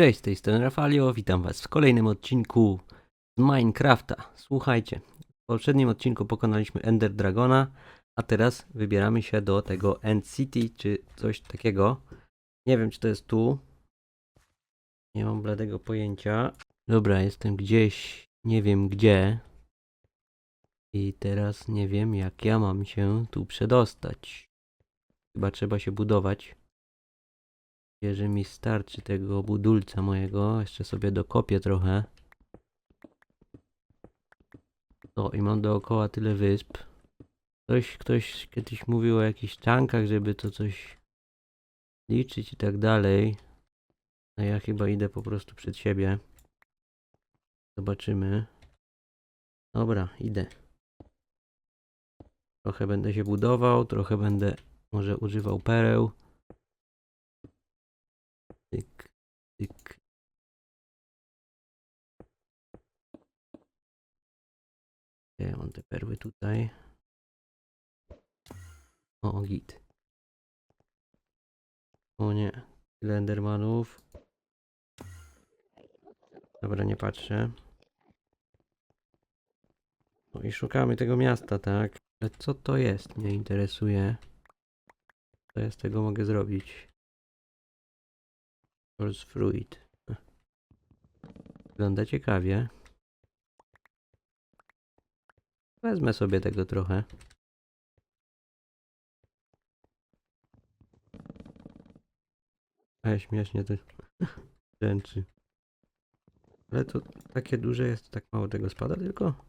Cześć, z tej strony Rafalio, witam was w kolejnym odcinku z Minecrafta. Słuchajcie, w poprzednim odcinku pokonaliśmy Ender Dragona, a teraz wybieramy się do tego End City, czy coś takiego. Nie wiem, czy to jest tu. Nie mam bladego pojęcia. Dobra, jestem gdzieś, nie wiem gdzie. I teraz nie wiem, jak ja mam się tu przedostać. Chyba trzeba się budować. Jeżeli mi starczy tego budulca mojego, jeszcze sobie dokopię trochę. O, i mam dookoła tyle wysp. Ktoś, ktoś kiedyś mówił o jakichś czankach, żeby to coś liczyć i tak dalej. A ja chyba idę po prostu przed siebie. Zobaczymy. Dobra, idę. Trochę będę się budował, trochę będę może używał pereł. Ja mam te perły tutaj. O, git. O nie, tyle endermanów. Dobra, nie patrzę. No i szukamy tego miasta, tak? Ale co to jest? Mnie interesuje. Co ja z tego mogę zrobić? Force Fruit. Wygląda ciekawie. Wezmę sobie tego trochę. Ale śmiesznie to ręczy. Ale to takie duże jest, tak mało tego spada tylko.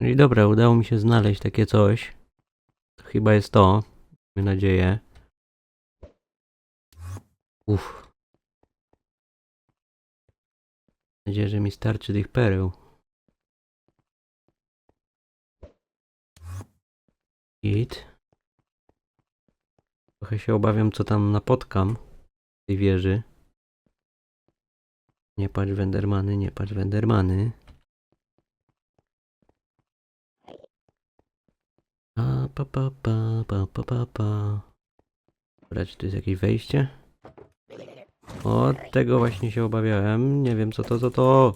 No i dobra, udało mi się znaleźć takie coś. To chyba jest to. Mam nadzieję. Uff. Mam nadzieję, że mi starczy tych pereł. Git. Trochę się obawiam, co tam napotkam w tej wieży. Nie patrz Wendermany, nie patrz Wendermany. A, pa, pa, pa, pa, pa, pa, pa. Dobra, czy tu jest jakieś wejście? O, tego właśnie się obawiałem. Nie wiem co to, co to.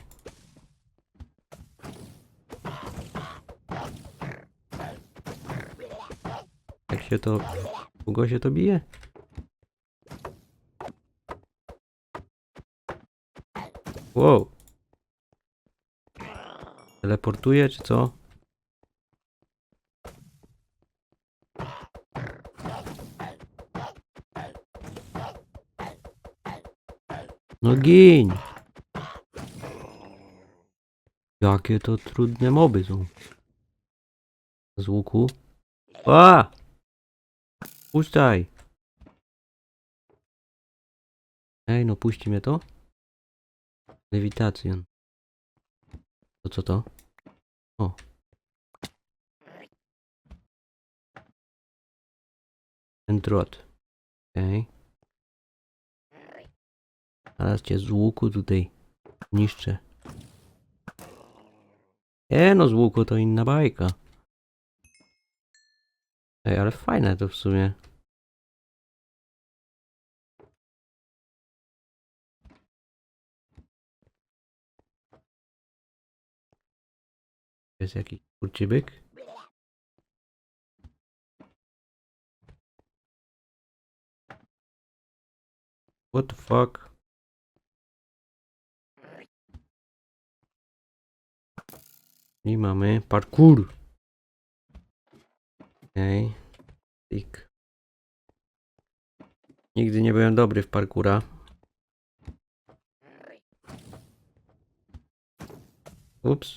Się to... Długo się to bije? Wow. Teleportuje czy co? No gin! Jakie to trudne moby są. Z łuku. A! Puszczaj! Ej, no puści mnie to. Lewitacjon. To co to? O. Ten drot. Okej. Teraz cię z łuku tutaj niszczę. E, no z łuku to inna bajka. Ej, ale fajne to w sumie. Jest jakiś kurczybyk? What the fuck? I mamy parkour. Okej. Tik. Nigdy nie byłem dobry w parkura. Ups.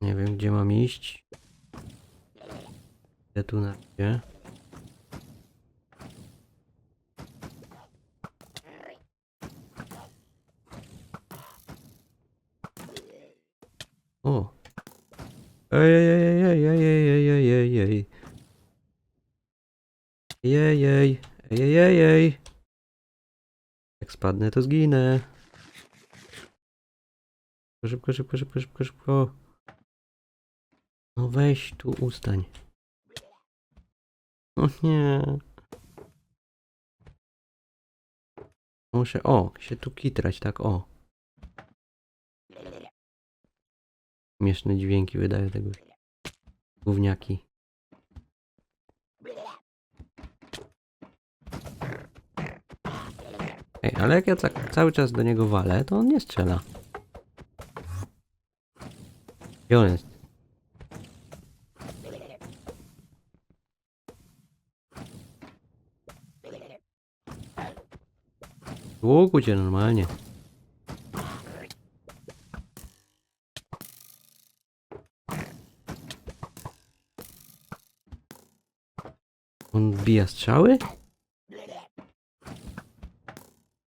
Nie wiem, gdzie mam iść. Idę tu na gdzie. O. Ej, ej, ej, ej, ej, ej, ej, ej. Jej, jej, jej, jej, jej. Jak spadnę, to zginę. Szybko, szybko, szybko, szybko, szybko. No weź tu ustań. O nie. Muszę, o, się tu kitrać, tak, o. Śmieszne dźwięki wydaje tego. Gówniaki. Ej, ale jak ja ca- cały czas do niego walę, to on nie strzela. Gdzie on jest? Cię normalnie. On bija strzały?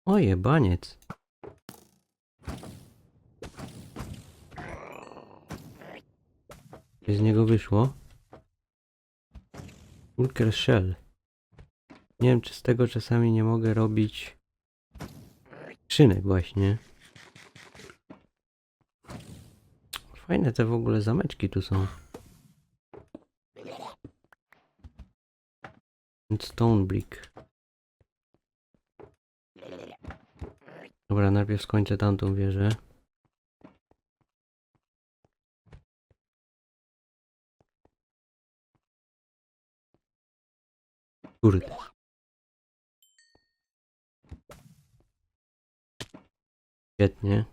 O jebaniec. Z niego wyszło? Ulker. Nie wiem, czy z tego czasami nie mogę robić skrzynek właśnie. Fajne te w ogóle zameczki tu są. Stone Brick. Dobra, najpierw skończę tamtą wieżę. Kurde. Świetnie.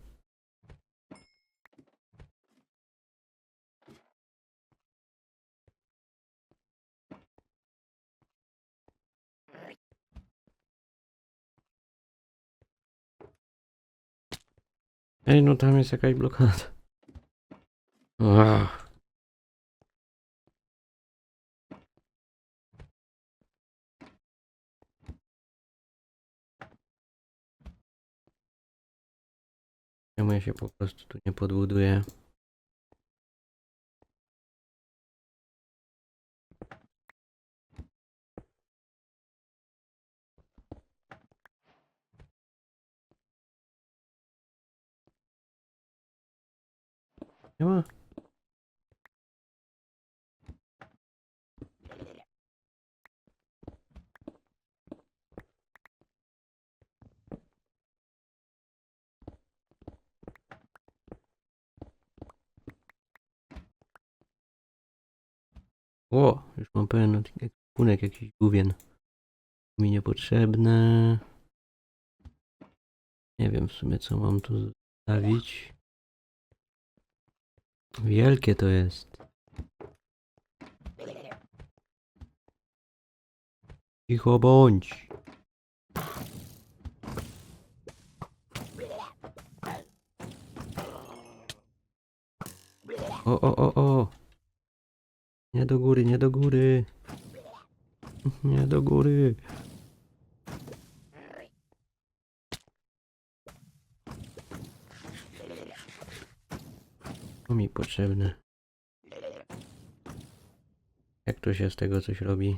Ej, no tam jest jakaś blokada. Ach. Czemu się po prostu tu nie podbuduję? Nie ma. O, już mam pełen ekwipunek jakiś główien. Mi niepotrzebne. Nie wiem w sumie co mam tu zostawić. Wielkie to jest. Cicho bądź. O, o, o, o. Nie do góry, nie do góry. Nie do góry. To mi potrzebne. Jak to się z tego coś robi?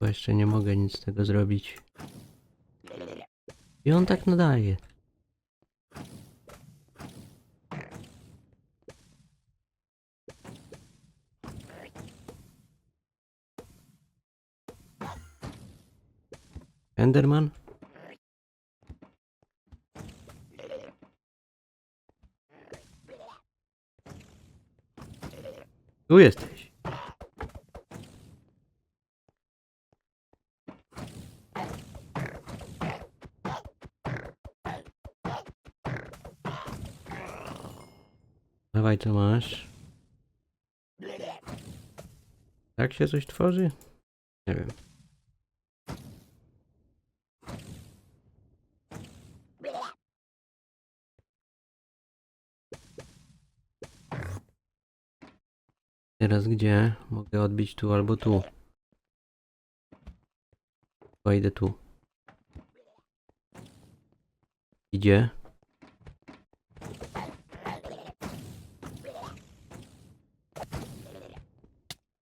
Bo jeszcze nie mogę nic z tego zrobić. I on tak nadaje. Enderman? Tu jesteś. Dawaj, co masz? Tak się coś tworzy? Nie wiem. teraz gdzie? Mogę odbić tu albo tu. Chyba idę tu. Idzie.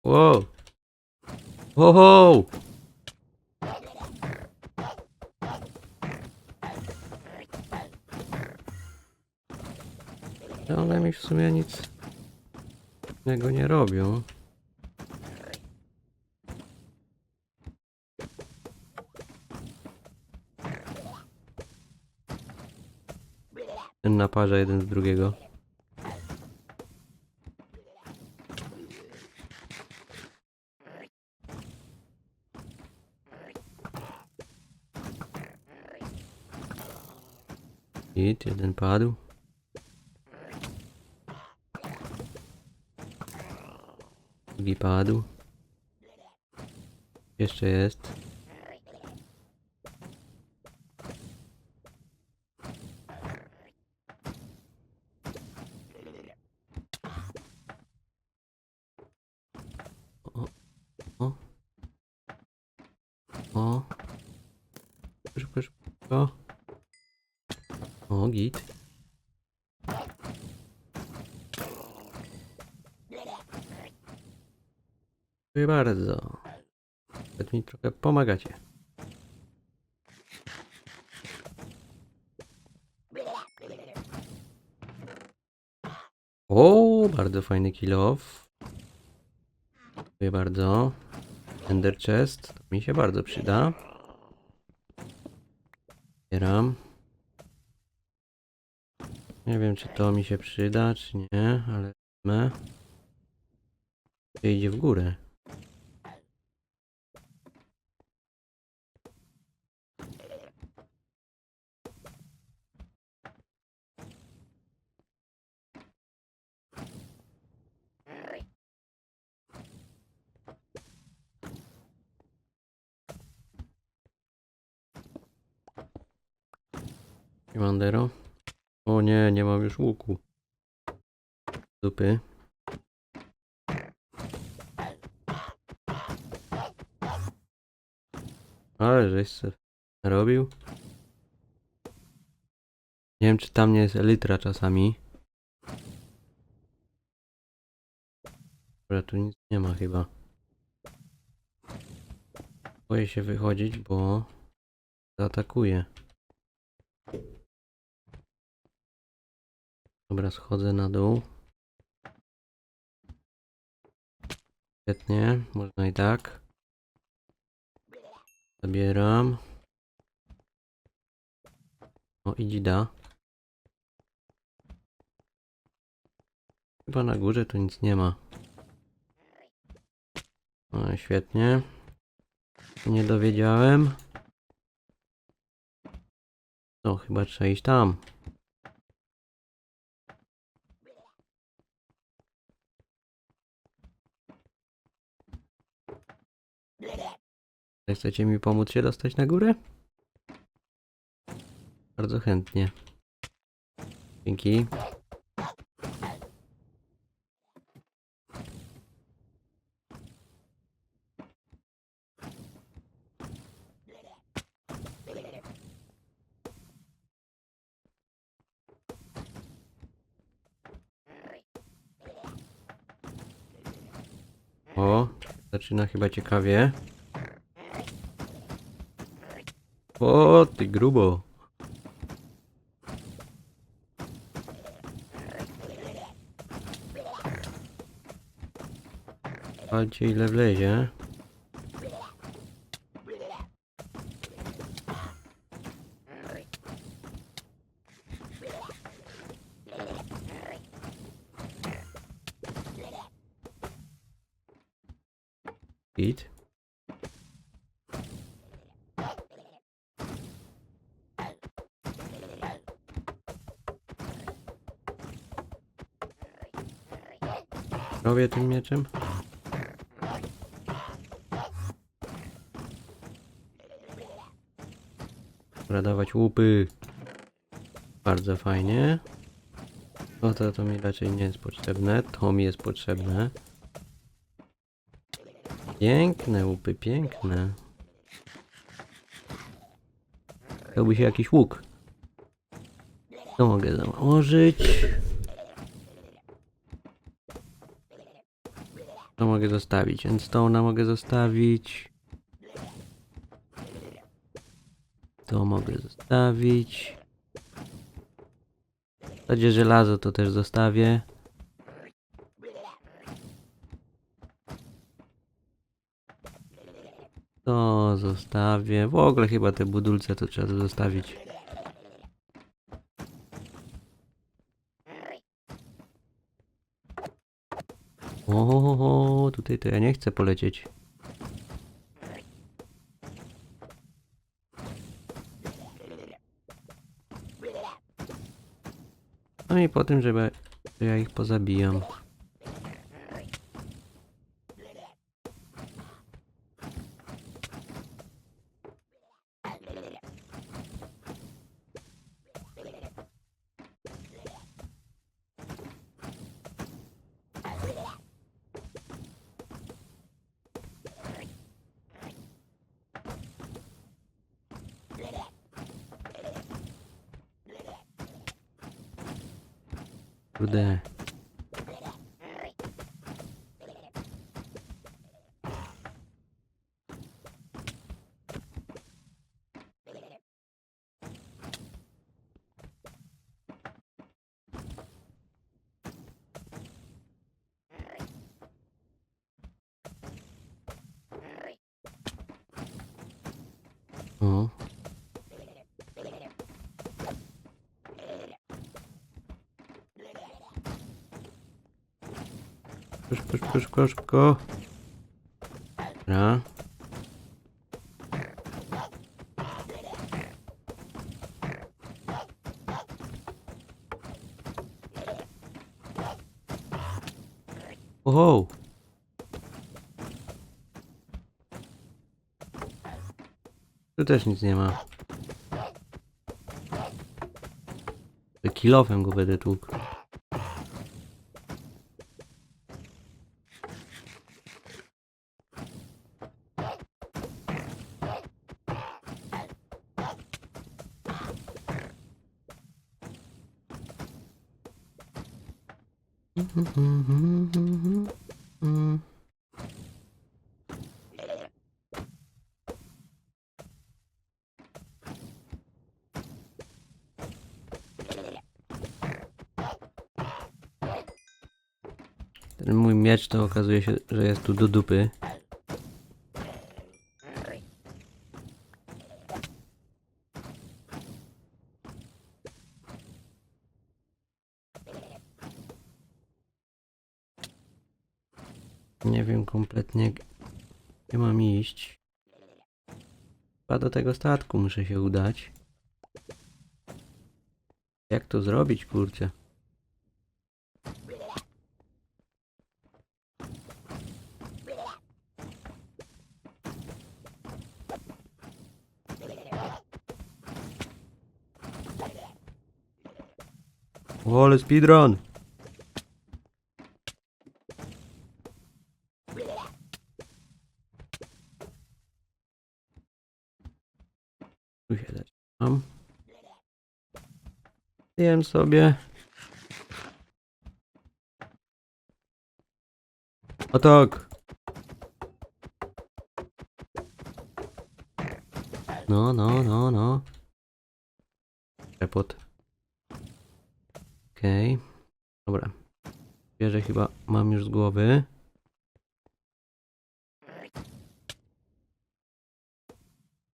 Wow! Wow! Ale mi w sumie nic innego nie robią. Ten naparza jeden z drugiego. Jeden padł. Drugi padł. Jeszcze jest. O, o. O. Szybko, szybko. O, git. Dziękuję bardzo. Nawet mi trochę pomagacie. O, bardzo fajny kill off. Dziękuję bardzo. Ender chest, mi się bardzo przyda. Zbieram. Nie wiem, czy to mi się przyda, czy nie, ale idzie w górę. Mandero. O nie, nie mam już łuku. Dupy. Ale żeś se robił. Nie wiem, czy tam nie jest elitra czasami. Dobra, tu nic nie ma chyba. Boję się wychodzić, bo zaatakuje. Dobra, schodzę na dół. Świetnie, można i tak. Zabieram. O, i dzida. Chyba na górze tu nic nie ma. O, świetnie. Nie dowiedziałem. To chyba trzeba iść tam. Chcecie mi pomóc się dostać na górę? Bardzo chętnie. Dzięki. O, zaczyna chyba ciekawie. O, ty grubo. Walcie ile wlezie. Git. Robię tym mieczem. Dobra, dawać łupy. Bardzo fajnie. O to, to mi raczej nie jest potrzebne. To mi jest potrzebne. Piękne łupy, piękne. Chciałby się jakiś łuk. To mogę założyć. Mogę zostawić. Endstone'a mogę zostawić. To mogę zostawić. zasadzie żelazo to też zostawię. To zostawię. W ogóle chyba te budulce to trzeba zostawić. O, tutaj to ja nie chcę polecieć. No i po tym, żeby że ja ich pozabijam. Kurde. O. Szybko, szybko, szybko, szybko. Dobra. Oho! Tu też nic nie ma. Kilofem go będę tłukł. Ten mój miecz to okazuje się, że jest tu do dupy. Nie wiem kompletnie gdzie mam iść. Chyba do tego statku muszę się udać. Jak to zrobić, kurczę? O, speedrun! Tu się zaczynam. Jem sobie. O tak! No, no, no, no. Przepot. Okej. Dobra. Bierze chyba mam już z głowy.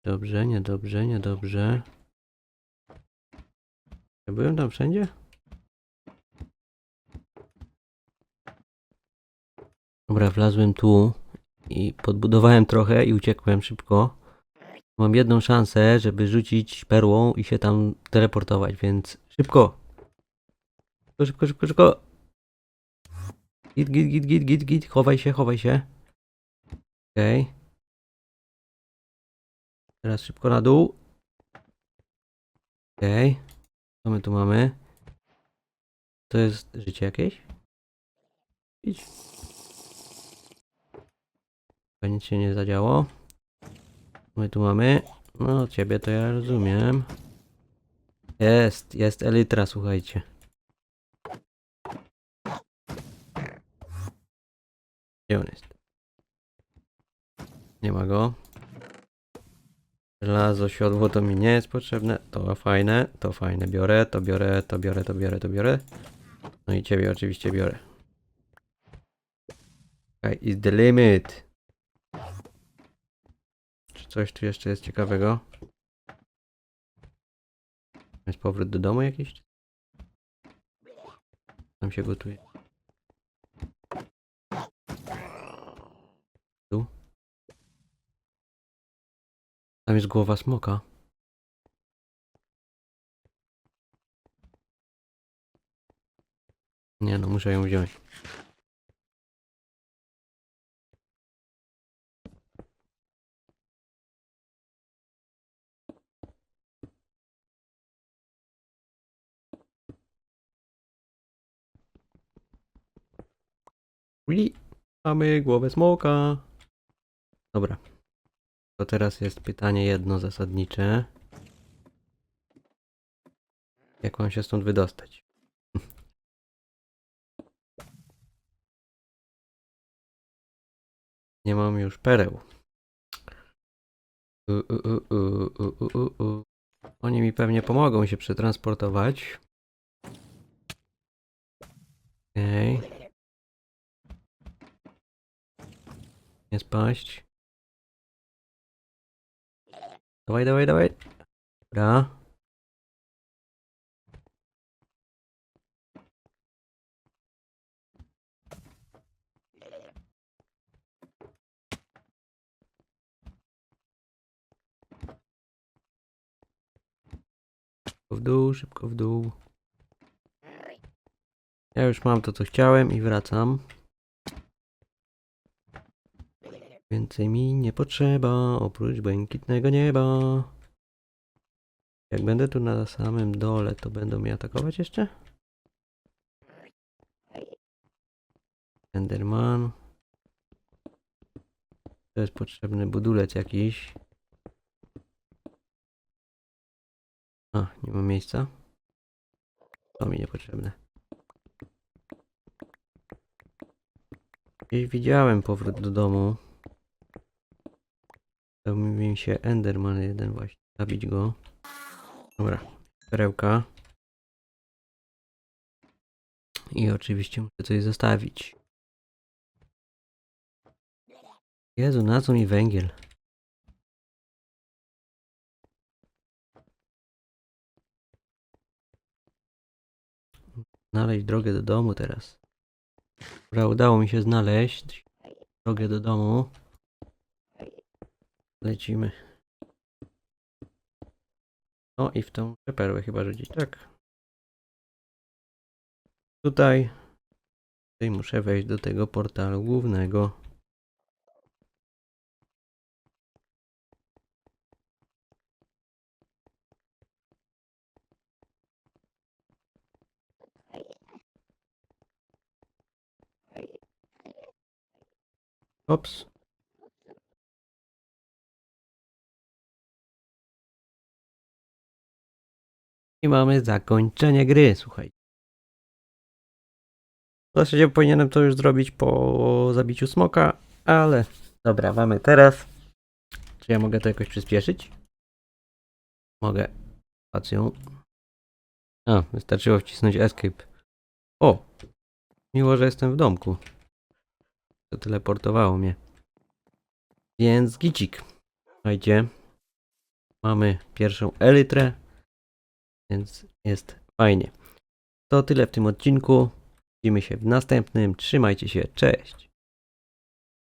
Dobrze, niedobrze, niedobrze. Ja byłem tam wszędzie? Dobra, wlazłem tu i podbudowałem trochę i uciekłem szybko. Mam jedną szansę, żeby rzucić perłą i się tam teleportować, więc szybko! Szybko, szybko, szybko, szybko! Git, git, git, git, git, git, chowaj się, chowaj się. Okej. Teraz szybko na dół. Okej. Co my tu mamy? To jest życie jakieś? Idź. Chyba nic się nie zadziało. My tu mamy? No, ciebie to ja rozumiem. Jest, jest elitra, słuchajcie. Gdzie on jest? Nie ma go. Żelazo, siodło to mi nie jest potrzebne. To fajne, to fajne. Biorę, to biorę, to biorę, to biorę, to biorę. No i ciebie oczywiście biorę. Sky is the limit. Czy coś tu jeszcze jest ciekawego? Jest powrót do domu jakiś? Tam się gotuje. Tu? Tam jest głowa smoka. Nie no, muszę ją wziąć. Ui, mamy głowę smoka. Dobra. To teraz jest pytanie jedno zasadnicze. Jak mam się stąd wydostać? Nie mam już pereł. U, u, u, u, u, u. Oni mi pewnie pomogą się przetransportować. Okej. Nie spaść. Dawaj, dawaj, dawaj. Dobra. Szybko w dół, szybko w dół. Ja już mam to, co chciałem i wracam. Więcej mi nie potrzeba, oprócz błękitnego nieba. Jak będę tu na samym dole, to będą mnie atakować jeszcze? Enderman. To jest potrzebny budulec jakiś. A, nie ma miejsca. To mi niepotrzebne. Gdzieś widziałem powrót do domu. Dał mi się Enderman jeden właśnie. Zabić go. Dobra. Perełka. I oczywiście muszę coś zostawić. Jezu, na co mi węgiel? Znaleźć drogę do domu teraz. Dobra, udało mi się znaleźć drogę do domu. Lecimy. No i w tą perłę chyba rzucić, tak. Tutaj. Tutaj muszę wejść do tego portalu głównego. Ops. I mamy zakończenie gry, słuchaj. W zasadzie powinienem to już zrobić po zabiciu smoka, ale dobra, mamy teraz. Czy ja mogę to jakoś przyspieszyć? Mogę. Spacją. A, wystarczyło wcisnąć escape. O! Miło, że jestem w domku. To teleportowało mnie. Więc gicik. Słuchajcie. Mamy pierwszą elytrę. Więc jest fajnie. To tyle w tym odcinku. Widzimy się w następnym. Trzymajcie się. Cześć.